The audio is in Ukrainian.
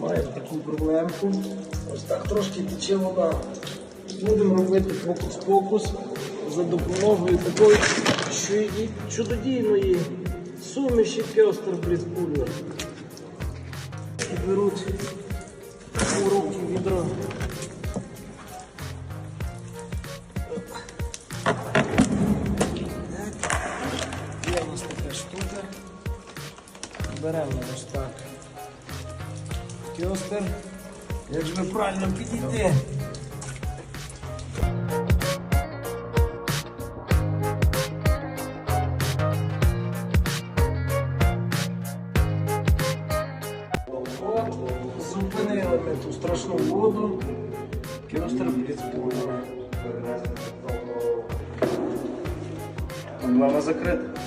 Маємо таку проблемку. Ось так трошки тече вода. Будемо робити фокус-покус за допомогою такої чудодійної суміші Пьостер Бліцпульвер. Беруть у руки відро. Є у нас така штука. Беремо ось так. Кіостер. Як же ви правильно підійти? От, зупинили ми ту страшну воду. Кіостер підспорює. Вона закрита.